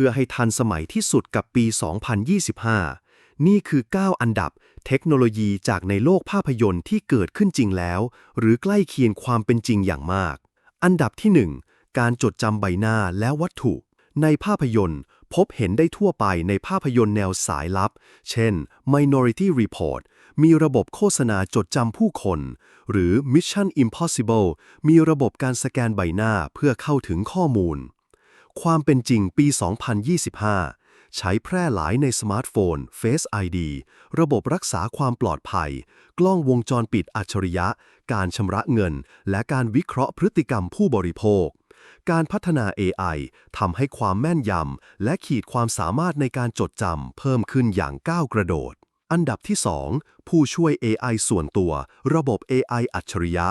พื่อให้ทันสมัยที่สุดกับปี 2025 นี่คือ 9 อันดับ เทคโนโลยีจากในโลกภาพยนตร์ที่เกิดขึ้นจริงแล้ว หรือใกล้เคียงความเป็นจริงอย่างมาก อันดับที่ 1 การจดจำใบหน้าและวัตถุ ในภาพยนตร์ พบเห็นได้ทั่วไปในภาพยนตร์แนวสายลับ เช่น Minority Report มีระบบโฆษณาจดจำผู้คน หรือ Mission Impossible มีระบบการสแกนใบหน้าเพื่อเข้าถึงข้อมูล ความเป็นจริงปี 2025 ใช้แพร่หลายในสมาร์ทโฟน Face ID ระบบรักษาความปลอดภัย กล้องวงจรปิดอัจฉริยะ การชำระเงิน และการวิเคราะห์พฤติกรรมผู้บริโภค การพัฒนา AI ทำให้ความแม่นยำและขีดความสามารถในการจดจำเพิ่มขึ้นอย่างก้าวกระโดด อันดับที่ 2 ผู้ช่วย AI ส่วนตัว ระบบ AI อัจฉริยะ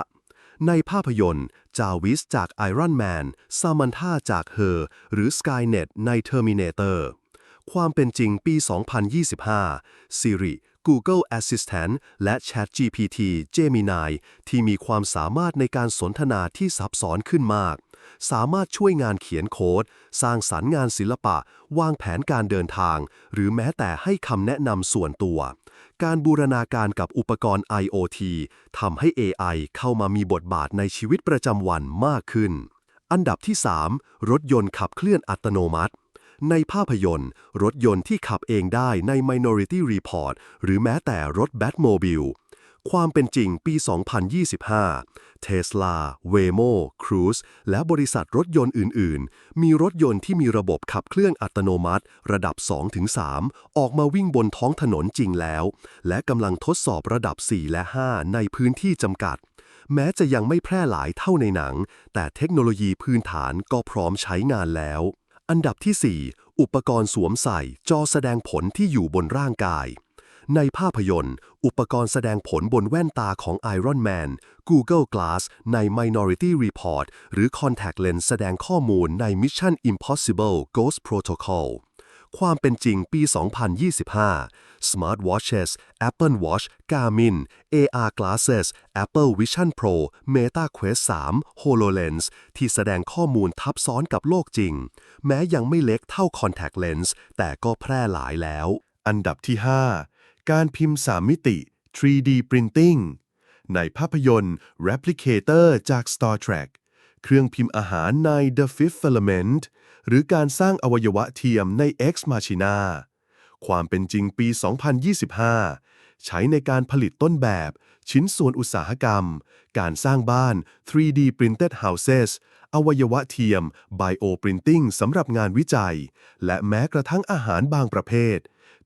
ในภาพยนตร์ จาวิสจาก Iron Man ซามันธาจาก Her หรือ Skynet ใน Terminator ความเป็นจริงปี 2025 Siri Google Assistant และ ChatGPT Gemini ที่มีความสามารถในการสนทนาที่ซับซ้อนขึ้นมาก สามารถช่วยงานเขียนโค้ด สร้างสรรค์งานศิลปะ วางแผนการเดินทาง หรือแม้แต่ให้คำแนะนำส่วนตัว การบูรณาการกับอุปกรณ์ IoT ทำให้ AI เข้ามามีบทบาทในชีวิตประจำวันมากขึ้น อันดับที่ 3 รถยนต์ขับเคลื่อนอัตโนมัติ ในภาพยนตร์ รถยนต์ที่ขับเองได้ใน Minority Report หรือแม้แต่รถ Batmobile ความเป็นจริงปี 2025 Tesla, Waymo, Cruise และบริษัทรถยนต์อื่น ๆ มีรถยนต์ที่มีระบบขับเคลื่อนอัตโนมัติ ระดับ 2-3 ออกมาวิ่งบนท้องถนนจริงแล้ว และกำลังทดสอบระดับ 4 และ 5 ในพื้นที่จำกัด แม้จะยังไม่แพร่หลายเท่าในหนัง แต่เทคโนโลยีพื้นฐานก็พร้อมใช้งานแล้ว อันดับที่ 4 อุปกรณ์สวมใส่จอแสดงผลที่อยู่บนร่างกาย ในภาพยนตร์ อุปกรณ์แสดงผลบนแว่นตาของ Iron Man Google Glass ใน Minority Report หรือ Contact Lens แสดงข้อมูลใน Mission Impossible Ghost Protocol ความเป็นจริงปี 2025 Smart Watches Apple Watch Garmin AR Glasses Apple Vision Pro Meta Quest 3 HoloLens ที่แสดงข้อมูลทับซ้อนกับโลกจริง แม้ยังไม่เล็กเท่า Contact Lens แต่ก็แพร่หลายแล้ว อันดับที่ 5 การพิมพ์ 3 มิติ 3D Printing ในภาพยนตร์ Replicator จาก Star Trek เครื่องพิมพ์อาหารใน The Fifth Element หรือการสร้างอวัยวะเทียมใน Ex Machina ความเป็นจริงปี 2025 ใช้ในการผลิตต้นแบบ ชิ้นส่วนอุตสาหกรรม การสร้างบ้าน 3D Printed Houses อวัยวะเทียม Bio Printing สำหรับงานวิจัย และแม้กระทั่งอาหารบางประเภท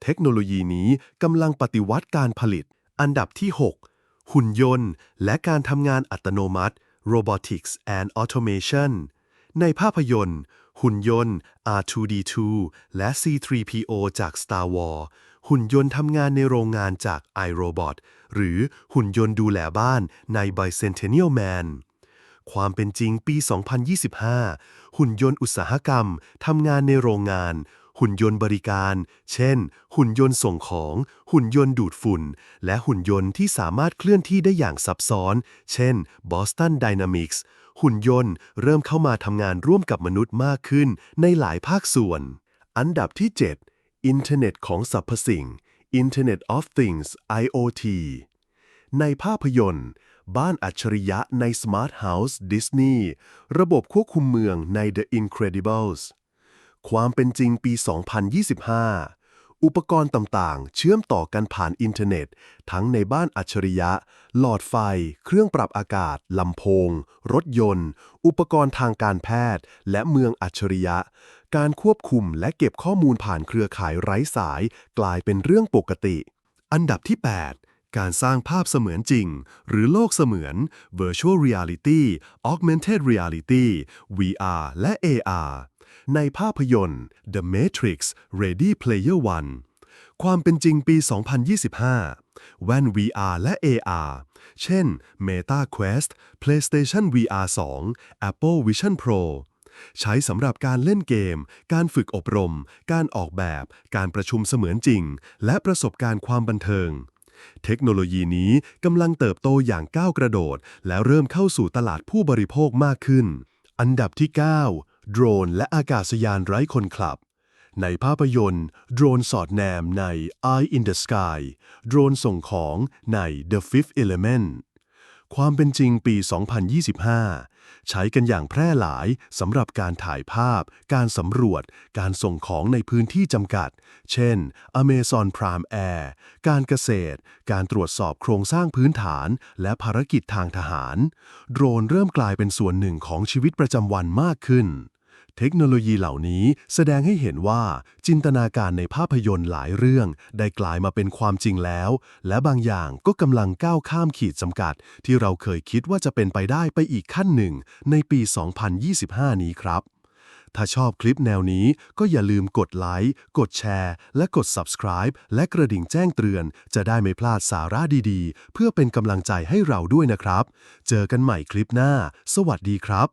เทคโนโลยีนี้กำลังปฏิวัติการผลิต อันดับที่ 6 หุ่นยนต์ และการทำงานอัตโนมัติ Robotics and Automation ในภาพยนตร์ หุ่นยนต์ R2D2 และ C3PO จาก Star Wars หุ่นยนต์ทำงานในโรงงานจาก iRobot หรือหุ่นยนต์ดูแลบ้านใน Bicentennial Man ความเป็นจริงปี 2025 หุ่นยนต์อุตสาหกรรมทำงานในโรงงาน หุ่นยนต์บริการ เช่น หุ่นยนต์ส่งของ หุ่นยนต์ดูดฝุ่น และหุ่นยนต์ที่สามารถเคลื่อนที่ได้อย่างซับซ้อน เช่น Boston Dynamics หุ่นยนต์เริ่มเข้ามาทำงานร่วมกับมนุษย์มากขึ้นในหลายภาคส่วน อันดับที่ 7 อินเทอร์เน็ตของสรรพสิ่ง Internet of Things IoT ในภาพยนตร์ บ้านอัจฉริยะใน Smart House Disney ระบบควบคุมเมืองใน The Incredibles ความเป็นจริงปี 2025 อุปกรณ์ต่างๆ เชื่อมต่อกันผ่านอินเทอร์เน็ต ทั้งในบ้านอัจฉริยะ หลอดไฟ เครื่องปรับอากาศ ลำโพง รถยนต์ อุปกรณ์ทางการแพทย์ และเมืองอัจฉริยะ การควบคุมและเก็บข้อมูลผ่านเครือข่ายไร้สาย กลายเป็นเรื่องปกติ อันดับที่ 8การสร้างภาพเสมือนจริง หรือโลกเสมือน Virtual Reality Augmented Reality VR และ AR ในภาพยนตร์ The Matrix Ready Player One ความเป็นจริงปี 2025 แว่น VR และ AR เช่น Meta Quest PlayStation VR 2 Apple Vision Pro ใช้สำหรับการเล่นเกม การฝึกอบรม การออกแบบ การประชุมเสมือนจริง และประสบการณ์ความบันเทิง เทคโนโลยีนี้กำลังเติบโตอย่างก้าวกระโดด และเริ่มเข้าสู่ตลาดผู้บริโภคมากขึ้น อันดับที่ 9 โดรนและอากาศยานไร้คนขับ ในภาพยนตร์ โดรนสอดแนมใน Eye in the Sky โดรนส่งของใน The Fifth Element ความเป็นจริงปี 2025 ใช้กันอย่างแพร่หลายสำหรับการถ่ายภาพ การสำรวจ การส่งของในพื้นที่จำกัด เช่น Amazon Prime Air การเกษตร การตรวจสอบโครงสร้างพื้นฐาน และภารกิจทางทหาร โดรนเริ่มกลายเป็นส่วนหนึ่งของชีวิตประจำวันมากขึ้น เทคโนโลยีเหล่านี้แสดงให้เห็นว่า จินตนาการในภาพยนตร์หลายเรื่อง ได้กลายมาเป็นความจริงแล้ว และบางอย่างก็กำลังก้าวข้ามขีดจำกัด ที่เราเคยคิดว่าจะเป็นไปได้ไปอีกขั้นหนึ่ง ในปี 2025 นี้ครับ ถ้าชอบคลิปแนวนี้ก็อย่าลืมกดไลค์กดแชร์ และกด subscribe และกระดิ่งแจ้งเตือน จะได้ไม่พลาดสาระดีๆ เพื่อเป็นกำลังใจให้เราด้วยนะครับ เจอกันใหม่คลิปหน้า สวัสดีครับ